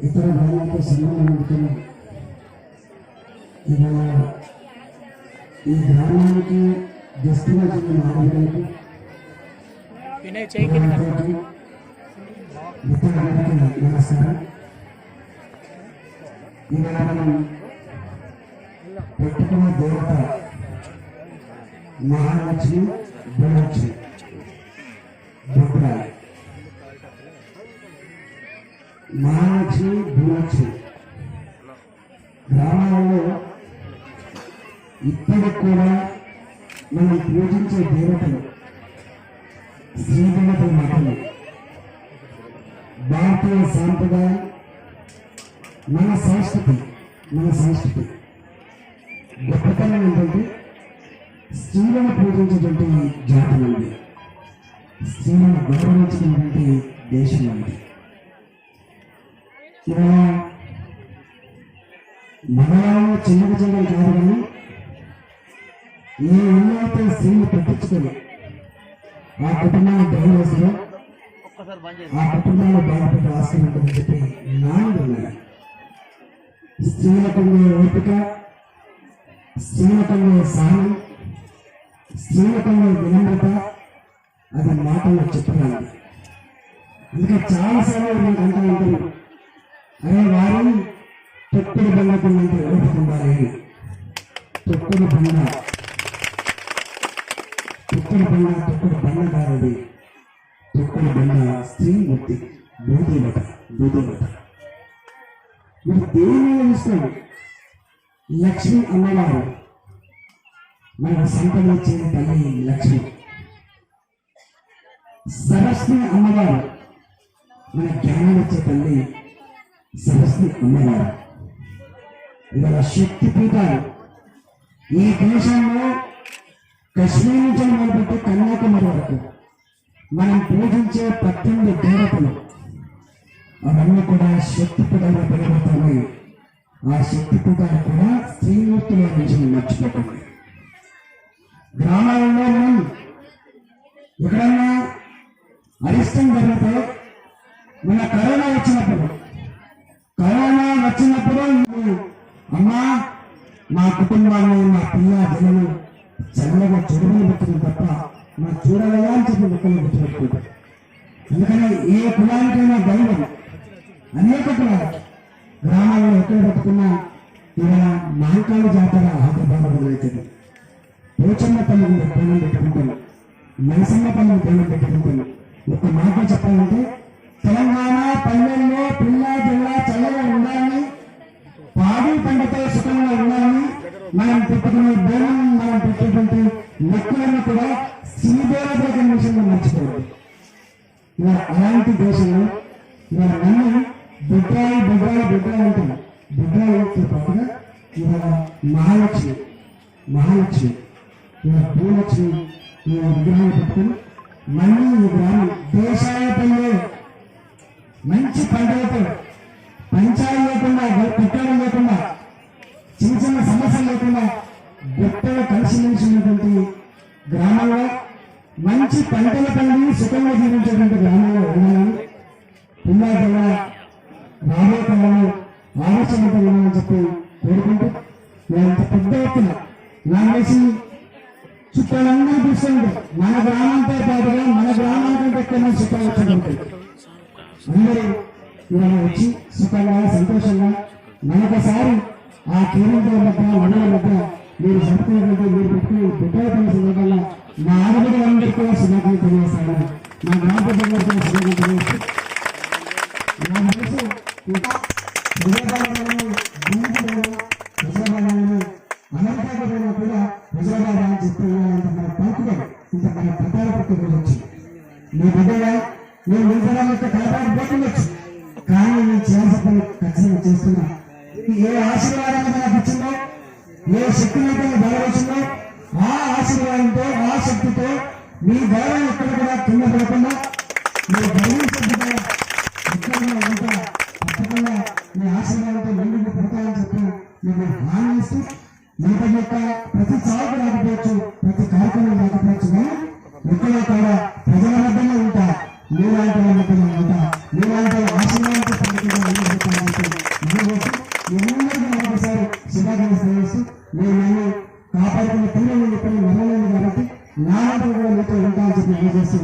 ఇతర గ్రామాలతో సంబంధం ఉంటుంది ఇవాళ ఈ గ్రామానికి గెస్ట్గా చెందిన ఆడపిల్లలకు వినయ్ చేయి కింద అందరికీ మిత్రులందరికీ నమస్కారం ఇవాళ మనం పెట్టుకున్న దేవత మహాలక్ష్మి భూలక్ష్మి మహాలక్ష్మి భూలక్ష్మి గ్రామాలలో ఇప్పటికి కూడా మనం పూజించే దేవతలు స్త్రీ దేవతల మాటలు. భారతీయ సాంప్రదాయం మన సంస్కృతి మన సంస్కృతి. గొప్పతనం ఏంటంటే స్త్రీలను పూజించేటువంటి జాతులు ఉంది స్త్రీలను గౌరవించినటువంటి దేశం ఉంది ఇవాళ మగవాళ్ళు చిన్న చిన్న కాదు కానీ ఈ ఉన్నత అయితే స్త్రీలు పట్టించుకొని ఆ కుటుంబాన్ని డైవర్స్లో ఆ కుటుంబాన్ని బాధపడి ఆశ్రయించని చెప్పి నానుడు ఉన్నాయి ఓపిక స్త్రీలకు సహనం స్త్రీలకు వినమ్రత అది మాటల్లో చెప్పగలదు అందుకే చాలాసార్లు మీకు అంటూ ఉంటారు అరే వారు తొక్కుడు బండకున్నంత ఓపుకుండాలి తొక్కుడు బండ. తొక్కుడు బండ తొక్కుడు బండ కారది తొక్కుడు బండ స్త్రీ మూర్తి బూదిమట బూదిమట మీరు దేని మీద లక్ష్మి అమ్మవారు. మనకు సంపదించే తల్లి లక్ష్మి. సరస్వతి అమ్మవారు. మన జ్ఞానం వచ్చే తల్లి సరస్వతి అమ్మగారు ఇవాళ శక్తి పీఠాలు ఈ దేశంలో కశ్మీర్ నుంచి మొదలుపెట్టి కన్యాకుమారి వరకు మనం పూజించే పద్దెనిమిది దేవతలు అవన్నీ కూడా శక్తి పీఠాలుగా పెరగబోతున్నాయి ఆ శక్తి పీఠాలు కూడా స్త్రీమూర్తుల నుంచి మర్చిపోతుంది గ్రామాలలో మనం ఎక్కడన్నా అరిష్టం జరిగితే మన కరోనా వచ్చినప్పుడు వచ్చినప్పుడు అమ్మా మా కుటుంబాన్ని మా పిల్ల జనము చల్లగా చెడుగులు పెట్టిన తప్ప మా చూడలేదా? అని చెప్పి ముక్కలు గుర్తుపెట్టుకుంటారు అందుకని ఏ కులానికైనా దైవం అనేక కులాలు గ్రామాల్లో ఎక్కడ పెట్టుకున్న ఇవాళ మాంకాళి జాతర హైదరాబాద్ మొదలవుతుంది పోచమ్మ తల్లిని పేర్లు పెట్టుకుంటాను నరసమ్మ తల్లిని పేర్లు పెట్టుకుంటాను ఒక మాట చెప్పాలంటే తెలంగాణ పల్లెల్లో పిల్ల జిల్లా చల్లగా ఉండాలని పాడి పంటతో సుఖంగా ఉండాలని మనం పెట్టుకునే బోనం మనం పెట్టేటువంటి మొక్కులను కూడా శ్రీదేవత విషయంలో మర్చిపోవద్దు ఇవాళ అలాంటి దేశంలో ఇవాళ నన్ను బిడ్డాయి బిడ్డాయి బిడ్డాయి అంటాను బిడ్డాయితో పాటుగా ఇవాళ మహాలక్ష్మి మహాలక్ష్మి ఇవాళ భూలక్ష్మి ఇవాళ విగ్రహాలు పెట్టుకుని మళ్ళీ ఈ గ్రామం దేశాలపల్లె మంచి పంటలతో పంచాయతీ లేకుండా పెట్టడం లేకుండా మంచి పంటలు పండి సుఖంగా జీవించేటువంటి గ్రామంలో ఉన్నాను. పిల్లల రాబోయే కాలంలో ఆలోచనతో ఉండాలని చెప్పి కోరుకుంటూ నేను ఇంత పెద్ద ఎత్తున నాకు తెలిసి చుట్టాలందరూ చూస్తుంటే మన గ్రామంతో పాటుగా మన గ్రామానికంటే ఎక్కువ మంది చుట్టాలు వచ్చి అందరూ ఇలా వచ్చి సుఖంగా సంతోషంగా మనొకసారి ఆ కేంద్రాల మధ్య మండల మధ్య మీరు జరుపుకున్నటువంటి మీరు పెట్టుకుని బిడ్డల పని సందర్భంగా మా ఆడబిడ్డలందరికీ కూడా శుభాకాంక్షలు తెలియజేస్తాను మా గ్రామ కూడా శుభాకాంక్షలు తెలియజేస్తూ నా మనసు ఇంకా ప్రజాపాలనను భూమిలో కూడా అని మన ఇంత మన పట్టాల పట్టు రోజు మీ బిడ్డగా నేను కానీ నేను చేయాల్సిన ఖచ్చితంగా చేస్తున్నా. ఏ ఆశీర్వాదం నాకు ఇచ్చిందో ఏ శక్తిని అయితే బలవచ్చిందో ఆ ఆశీర్వాదంతో ఆ శక్తితో మీ గౌరవం ఎక్కడ కూడా కింద పడకుండా మీ గౌరవించకుండా ఎక్కడ ఉంటా తప్పకుండా మీ ఆశీర్వాదంతో ముందుకు పడతాయని చెప్పి మీకు హామీ ఇస్తూ మీట యొక్క ప్రతి చావుకు రాకపోవచ్చు ప్రతి కార్యక్రమం రాకపోవచ్చు కానీ ఎక్కడో కూడా ప్రజల మధ్యలో ఉంటా మీలాంటి వాళ్ళ మధ్యనే ఉంటా మీలాంటి ఆశీర్వాదంతో పండుగ ఒకసారి శుభాకాంక్షలు చేస్తూ నేను నన్ను కాపాడుకున్న తీరు చెప్పిన కాబట్టి నా కూడా మీతో ఉంటానని చెప్పి తెలియజేస్తూ